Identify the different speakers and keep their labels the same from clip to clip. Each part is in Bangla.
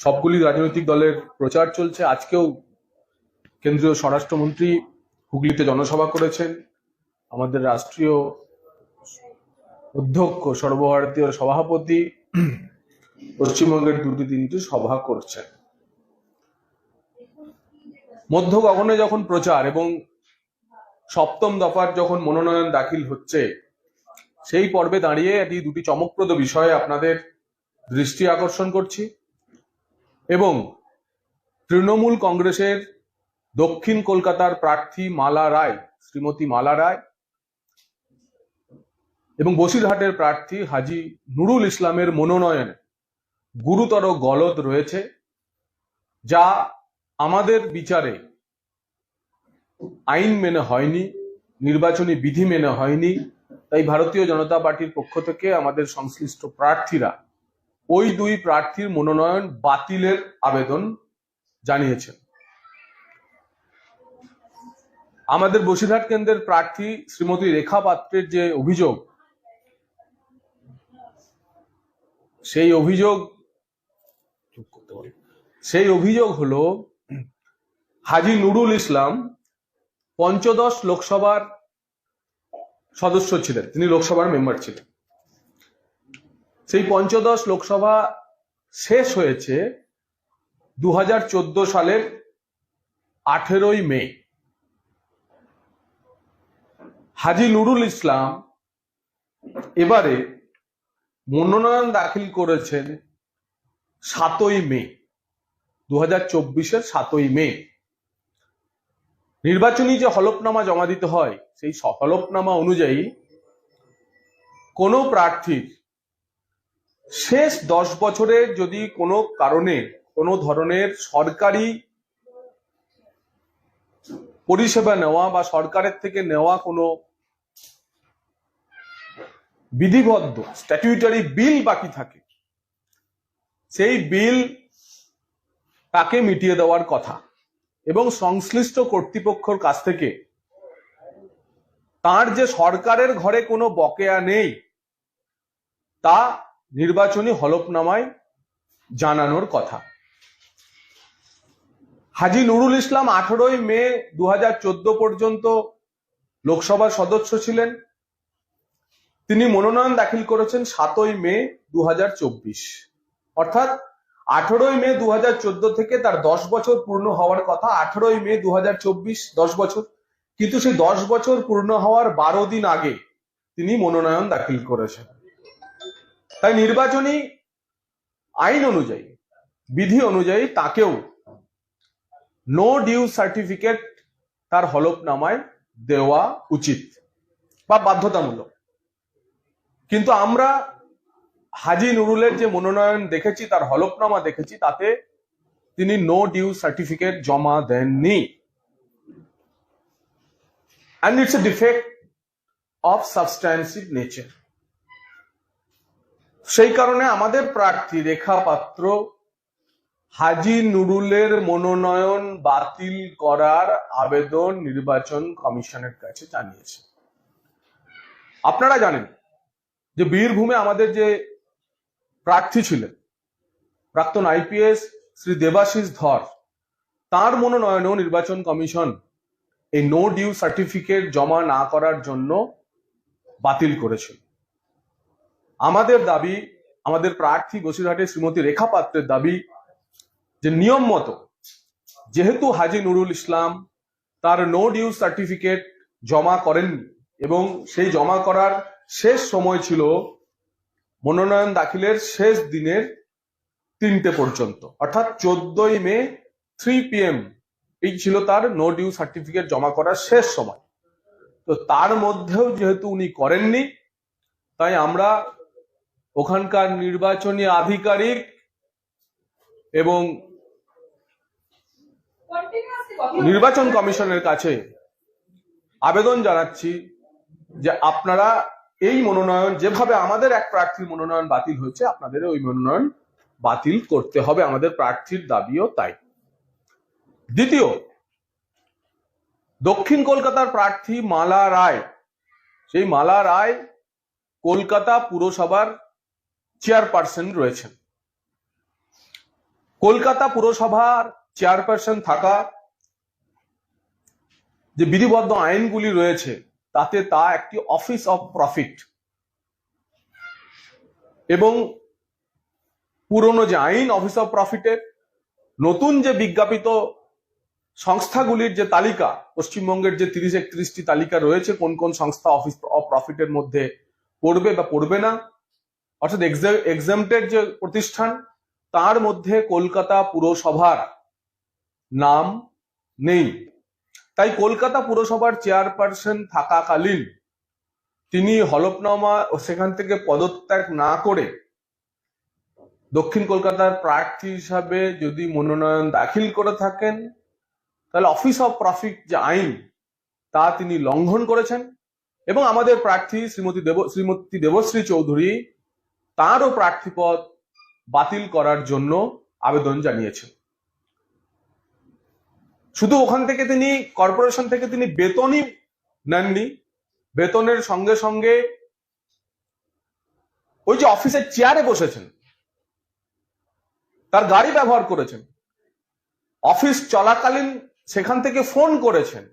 Speaker 1: সবগুলি রাজনৈতিক দলের প্রচার চলছে। আজকেও কেন্দ্রীয় স্বরাষ্ট্রমন্ত্রী হুগলিতে জনসভা করেছেন। আমাদের রাষ্ট্রীয় অধ্যক্ষ, সর্বভারতীয় সভাপতি পশ্চিমবঙ্গের দুটি তিনটি সভা করছেন। মধ্য গগনে যখন প্রচার এবং সপ্তম দফার যখন মনোনয়ন দাখিল হচ্ছে, সেই পর্বে দাঁড়িয়ে এটি দুটি চমকপ্রদ বিষয়ে আপনাদের দৃষ্টি আকর্ষণ করছি। এবং তৃণমূল কংগ্রেসের দক্ষিণ কলকাতার প্রার্থী মালা রায়, শ্রীমতী মালা রায় এবং বসিরহাটের প্রার্থী হাজি নুরুল ইসলামের মনোনয়নে গুরুতর গলদ রয়েছে, যা আমাদের বিচারে আইন মেনে হয়নি, নির্বাচনী বিধি মেনে হয়নি। তাই ভারতীয় জনতা পার্টির পক্ষ থেকে আমাদের সংশ্লিষ্ট প্রার্থীরা ওই দুই প্রার্থীর মনোনয়ন বাতিলের আবেদন জানিয়েছেন আমাদের বসিরহাট কেন্দ্রের প্রার্থী শ্রীমতী রেখা পাত্রের যে অভিযোগ, সেই অভিযোগ। সেই অভিযোগ হলো, হাজি নুরুল ইসলাম পঞ্চদশ লোকসভার সদস্য ছিলেন তিনি লোকসভার মেম্বার ছিলেন সেই পঞ্চদশ লোকসভা শেষ হয়েছে দু হাজার চোদ্দ সালের আঠেরোই মে। হাজি নুরুল ইসলাম এবারে মনোনয়ন দাখিল করেছেন সাতই মে দু হাজার চব্বিশের সাতই মে। নির্বাচনী যে হলফনামা জমা দিতে হয়, সেই হলফনামা অনুযায়ী কোনো প্রার্থীর শেষ দশ বছরে যদি কোনো কারণে, কোনো ধরনের সরকারি পরিষেবা নেওয়া বা সরকারের থেকে নেওয়া কোনো বিধিবদ্ধ স্ট্যাটিউটারি বিল বাকি থাকে, সেই বিল তাকে মিটিয়ে দেওয়ার কথা এবং সংশ্লিষ্ট কর্তৃপক্ষর কাছ থেকে তার যে সরকারের ঘরে কোনো বকেয়া নেই, তা নির্বাচনী হলফনামায় জানানোর কথা। হাজি নুরুল ইসলাম আঠারোই মে দু হাজার চোদ্দ পর্যন্ত লোকসভার সদস্য ছিলেন। তিনি মনোনয়ন দাখিল করেছেন সাতই মে দু হাজার চব্বিশ। অর্থাৎ আঠারোই মে দু হাজার চোদ্দ থেকে তার দশ বছর পূর্ণ হওয়ার কথা, আঠারোই মে দু দশ বছর। কিন্তু সেই দশ বছর পূর্ণ হওয়ার বারো দিন আগে তিনি মনোনয়ন দাখিল করেছেন। তাই নির্বাচনী আইন অনুযায়ী, বিধি অনুযায়ী তাকেও নো ডিউ সার্টিফিকেট তার হলফনামায় দেওয়া উচিত বা বাধ্যতামূলক। কিন্তু আমরা হাজি নুরুলের যে মনোনয়ন দেখেছি, তার হলফনামা দেখেছি, তাতে তিনি নো ডিউ সার্টিফিকেট জমা দেননি। And it's a defect of substantive nature সেই কারণে আমাদের প্রার্থী রেখা পাত্র হাজি নুরুলের মনোনয়ন বাতিল করার আবেদন নির্বাচন কমিশনের কাছে জানিয়েছে। আপনারা জানেন যে বীরভূমে আমাদের যে প্রার্থী ছিলেন, প্রাক্তন আইপিএস শ্রী দেবাশিস ধর, তার মনোনয়নেও নির্বাচন কমিশন এই নো ডিউ সার্টিফিকেট জমা না করার জন্য বাতিল করেছিল। আমাদের দাবি, আমাদের প্রার্থী বসিরহাটের শ্রীমতী রেখা পাত্রের দাবি যে নিয়ম মতো যেহেতু হাজি নুরুল ইসলাম তার নো ডিউ সার্টিফিকেট জমা করেননি এবং সেই জমা করার শেষ সময় ছিল মনোনয়ন দাখিলের শেষ দিনের তিনটে পর্যন্ত, অর্থাৎ চোদ্দই মে থ্রি পিএম এই ছিল তার নো ডিউ সার্টিফিকেট জমা করার শেষ সময়। তো তার মধ্যেও যেহেতু উনি করেননি, তাই আমরা ওখানকার নির্বাচনী আধিকারিক এবং নির্বাচন কমিশনের কাছে আবেদন জানাচ্ছি যে আপনারা এই মনোনয়ন, যেভাবে আমাদের এক প্রার্থীর মনোনয়ন বাতিল হয়েছে, আপনাদের ওই মনোনয়ন বাতিল করতে হবে আমাদের প্রার্থীর দাবিও তাই। দ্বিতীয়, দক্ষিণ কলকাতার প্রার্থী মালা রায়। সেই মালা রায় কলকাতা পুরসভার চেয়ারপারসন রয়েছেন। কলকাতা পুরসভার চেয়ারপারসন থাকা যে বিধিবদ্ধ আইনগুলি রয়েছে, তাতে তা একটি অফিস অফ প্রফিট এবং পুরনো যে আইন, অফিস অফ প্রফিটের নতুন যে বিজ্ঞাপিত সংস্থাগুলির যে তালিকা, পশ্চিমবঙ্গের যে তিরিশ একত্রিশটি তালিকা রয়েছে, কোন কোন সংস্থা অফিস অফ প্রফিটের মধ্যে পড়বে বা পড়বে না অর্থাৎ এক্সামটেড যে প্রতিষ্ঠান, তার মধ্যে কলকাতা পুরসভার নাম নেই। তাই কলকাতা পুরসভার চেয়ারপারসন থাকাকালীন তিনি হলফনামা সেখান থেকে পদত্যাগ না করে দক্ষিণ কলকাতার প্রার্থী হিসাবে যদি মনোনয়ন দাখিল করে থাকেন, তাহলে অফিস অফ প্রফিট যে আইন, তা তিনি লঙ্ঘন করেছেন। এবং আমাদের প্রার্থী শ্রীমতী দেব শ্রীমতী দেবশ্রী চৌধুরী তারও প্রার্থীপদ বাতিল করার জন্য আবেদন জানিয়েছেন। শুধু ওখান থেকে তিনি, কর্পোরেশন থেকে তিনি বেতনই নেননি। বেতনের সঙ্গে সঙ্গে ওই যে অফিসের চেয়ারে বসেছেন, তার গাড়ি ব্যবহার করেছেন, অফিস চলাকালীন সেখান থেকে ফোন করেছেন,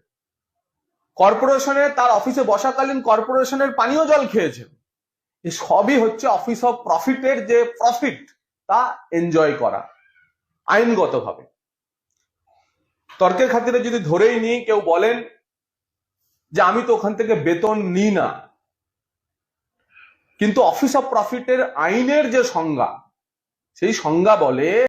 Speaker 1: কর্পোরেশনে তার অফিসে বসাকালীন কর্পোরেশনের পানীয় জল খেয়েছেন। সবই হচ্ছে অফিস অফ প্রফিটের যে প্রফিট তা এনজয় করা, আইনগতভাবে। তর্কের খাতিরে যদি ধরেই নিই, কেউ বলেন যে আমি তো ওখান থেকে বেতন নিই না। কিন্তু অফিস অফ প্রফিটের আইনের যে সংজ্ঞা, সেই সংজ্ঞা বলে